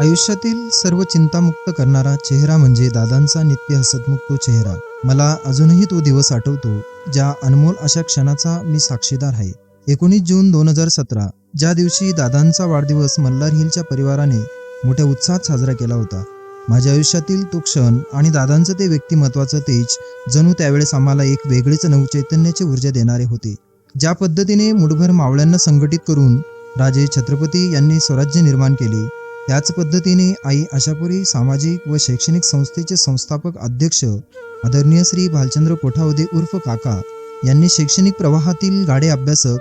आयुष्यातील सर्व चिंतामुक्त करणारा चेहरा म्हणजे दादांचा नित्य हसतमुख तो चेहरा. मला अजूनही तो दिवस आठवतो ज्या अनमोल अशा क्षणाचा मी साक्षीदार आहे. एकोणीस जून दोन हजार सतरा ज्या दिवशी दादांचा वाढदिवस मल्हार हिलच्या परिवाराने मोठ्या उत्साहात साजरा केला होता. माझ्या आयुष्यातील तो क्षण आणि दादांचं ते व्यक्तिमत्वाचं तेज जणू त्यावेळेस आम्हाला एक वेगळीच नवचैतन्याची ऊर्जा देणारे होते. ज्या पद्धतीने मुठभर मावळ्यांना संघटित करून राजे छत्रपती यांनी स्वराज्य निर्माण केले त्याच पद्धतीने आई आशापुरी सामाजिक व शैक्षणिक संस्थेचे संस्थापक अध्यक्ष आदरणीय श्री भालचंद्र कोठावदे उर्फ काका यांनी शैक्षणिक प्रवाहातील गाडे अभ्यासक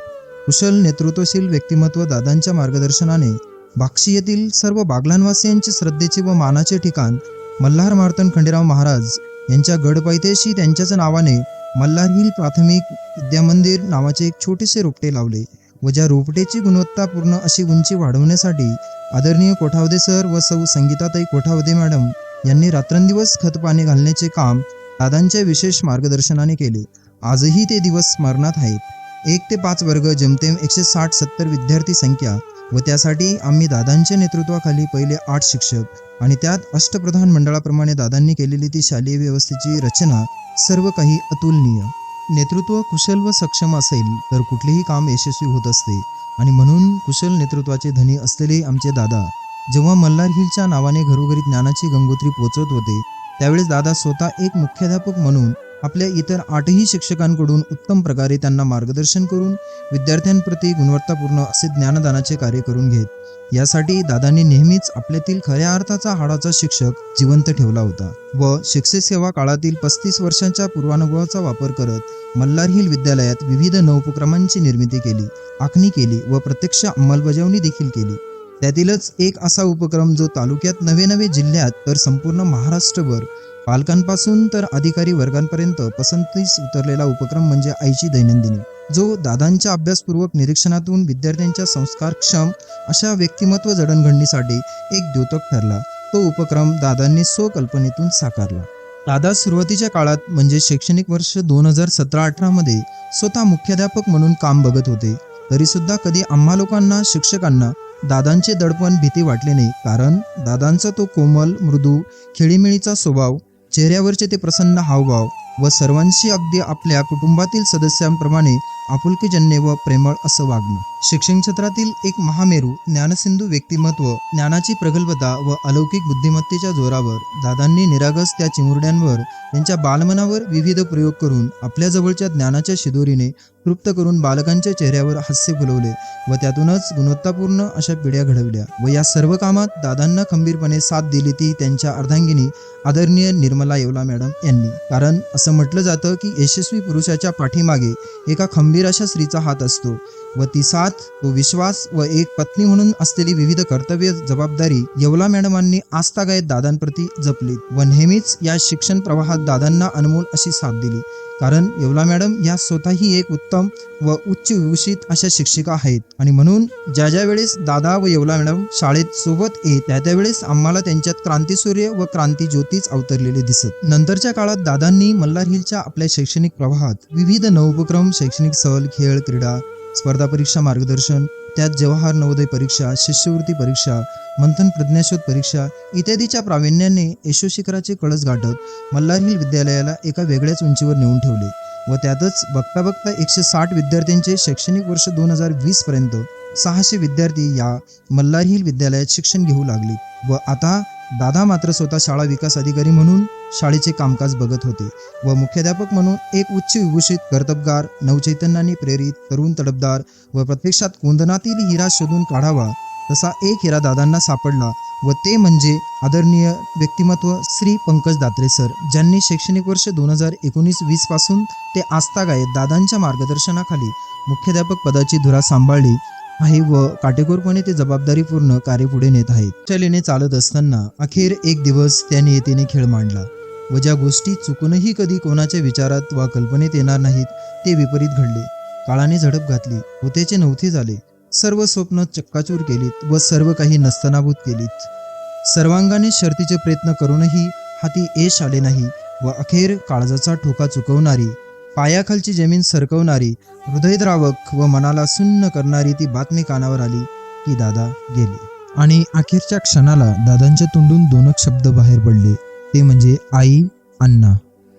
कुशल नेतृत्वशील व्यक्तिमत्व दादांच्या मार्गदर्शनाने बाक्षी येथील सर्व बागलानवासियांचे श्रद्धेचे व मानाचे ठिकाण मल्हार मार्तन खंडेराव महाराज यांच्या गडपायथ्याशी त्यांच्याच नावाने मल्हार हिल प्राथमिक विद्यामंदिर नावाचे एक छोटेसे रोपटे लावले. व ज्या रोपटेची गुणवत्तापूर्ण अशी उंची वाढवण्यासाठी आदरणीय कोठावदे सर व सौ संगीताताई कोठावदे मॅडम यांनी रात्रंदिवस खतपाणी घालण्याचे काम दादांच्या विशेष मार्गदर्शनाने केले. आजही ते दिवस स्मरणात आहेत. एक ते पाच वर्ग जेमतेम एकशे साठ सत्तर विद्यार्थी संख्या व त्यासाठी आम्ही दादांच्या नेतृत्वाखाली पहिले आठ शिक्षक आणि त्यात अष्टप्रधान मंडळाप्रमाणे दादांनी केलेली ती शालेय व्यवस्थेची रचना सर्व काही अतुलनीय. नेतृत्व कुशल व सक्षम असेल तर कुठलेही काम यशस्वी होत असते. आणि म्हणून कुशल नेतृत्वाचे धनी असलेले आमचे दादा जेव्हा मल्हार हिलच्या नावाने घरोघरी ज्ञानाची गंगोत्री पोचवत होते त्यावेळेस दादा स्वतः एक मुख्याध्यापक म्हणून आपल्या इतर आठही शिक्षकांकडून उत्तम प्रकारे त्यांना मार्गदर्शन करून विद्यार्थ्यांप्रती गुणवत्तापूर्ण असे ज्ञानदानाचे कार्य करून घेत. यासाठी दादांनी नेहमीच आपल्यातील खऱ्या अर्थाचा हाडाचा शिक्षक जिवंत ठेवला होता व शिक्षक सेवा काळातील पस्तीस वर्षांच्या पूर्वानुभवाचा वापर करत मल्हार हिल विद्यालयात विविध नवोपक्रमांची निर्मिती केली आखणी केली व प्रत्यक्ष अंमलबजावणी देखील केली. त्यातीलच एक असा उपक्रम जो तालुक्यात नवे नवे जिल्ह्यात तर संपूर्ण महाराष्ट्रभर पालकांपासून तर अधिकारी वर्गांपर्यंत पसंतीस उतरलेला उपक्रम म्हणजे आईची दैनंदिनी जो दादांच्या अभ्यासपूर्वक निरीक्षणातून विद्यार्थ्यांच्या संस्कारक्षम अशा व्यक्तिमत्व जडणघडणीसाठी एक द्योतक ठरला. तो उपक्रम दादांनी स्वकल्पनेतून साकारला. दादा सुरुवातीच्या काळात म्हणजे शैक्षणिक वर्ष दोन हजार सतरा अठरामध्ये स्वतः मुख्याध्यापक म्हणून काम बघत होते. तरीसुद्धा कधी आम्हा लोकांना शिक्षकांना दादांचे दडपण भीती वाटले नाही. कारण दादांचा तो कोमल मृदू खेळीमेळीचा स्वभाव चेहऱ्यावरचे ते प्रसन्न हावभाव व सर्वांशी अगदी आपल्या कुटुंबातील सदस्यांप्रमाणे आपुलकीजन्य व प्रेमळ असं वागणं. शिक्षण क्षेत्रातील एक महामेरू ज्ञानसिंधू व्यक्तिमत्व ज्ञानाची प्रगल्भता व अलौकिक बुद्धिमत्तेच्या जोरावर दादांनी निरागस त्या चिमुरड्यांवर त्यांच्या बालमनावर विविध प्रयोग करून आपल्या जवळच्या ज्ञानाच्या शिदोरीने तृप्त करून बालकांच्या चेहऱ्यावर हास्य फुलवले व त्यातूनच गुणवत्तापूर्ण अशा पिढ्या घडवल्या व या सर्व कामात दादांना खंबीरपणे साथ दिली ती त्यांच्या अर्धांगिनी आदरणीय निर्मला येवला मॅडम यांनी. कारण असं म्हटलं जातं की यशस्वी पुरुषाच्या पाठीमागे एका खंबीर अशा स्त्रीचा हात असतो व ती साथ व विश्वास व एक पत्नी म्हणून असलेली विविध कर्तव्य जबाबदारी येवला मॅडमांनी आस्थागायत दादांप्रती जपली व नेहमीच या शिक्षण प्रवाहात दादांना अनमोल अशी साथ दिली. कारण येवला मॅडम या स्वतःही एक उत्तम व उच्च विभूषित अशा शिक्षिका आहेत. आणि म्हणून ज्या ज्या वेळेस दादा व येवला मॅडम शाळेत सोबत येत त्या त्यावेळेस आम्हाला त्यांच्यात क्रांतीसूर्य व क्रांती ज्योतीच अवतरलेले दिसत. नंतरच्या काळात दादांनी मल्हार हिलच्या आपल्या शैक्षणिक प्रवाहात विविध नवोपक्रम शैक्षणिक सहल खेळ क्रीडा स्पर्धा परीक्षा मार्गदर्शन त्यात जवाहर नवोदय परीक्षा शिष्यवृत्ती परीक्षा मंथन प्रज्ञाशोध परीक्षा इत्यादीच्या प्रावीण्याने यशोशिखराचे कळस गाठत मल्हार हिल विद्यालयाला एका वेगळ्याच उंचीवर नेऊन ठेवले व त्यातच बघता बघता एकशे साठ विद्यार्थ्यांचे शैक्षणिक वर्ष दोन हजार वीस पर्यंत सहाशे विद्यार्थी या मल्हार हिल विद्यालयात शिक्षण घेऊ लागले व आता दादा मात्र स्वतः शाळा विकास अधिकारी म्हणून शाळेचे कामकाज बघत होते व मुख्याध्यापक म्हणून एक उच्च विभूषित कर्तबगार नवचैतन्याने प्रेरित तरुण तडबदार व प्रत्यक्षात कोंदनातील हिरा शोधून काढावा तसा एक हिरा दादांना सापडला व ते म्हणजे आदरणीय व्यक्तिमत्व श्री पंकज दात्रे सर ज्यांनी शैक्षणिक वर्ष दोन हजार एकोणीस वीसपासून ते आस्थागायत दादांच्या मार्गदर्शनाखाली मुख्याध्यापक पदाची धुरा सांभाळली आहे व काटेकोरपणे ते जबाबदारीपूर्ण कार्य पुढे नेत आहेत. शैलीने चालत असताना अखेर एक दिवस त्या येतेने खेळ मांडला व ज्या गोष्टी चुकूनही कधी कोणाच्या विचारात वा कल्पनेत येणार नाहीत ते विपरीत घडले. काळाने झडप घातली व त्याचे नवथे झाले. सर्व स्वप्न चक्काचूर केलीत व सर्व काही नस्तनाभूत केलीत. सर्वांगाने शर्तीचे प्रयत्न करूनही हाती यश आले नाही व अखेर काळजाचा ठोका चुकवणारी पायाखालची जमीन सरकवणारी हृदयद्रावक व मनाला सुन्न करणारी ती बातमी कानावर आली की दादा गेले. आणि अखेरच्या क्षणाला दादांच्या तोंडून दोनच शब्द बाहेर पडले. ते म्हणजे आई अण्णा.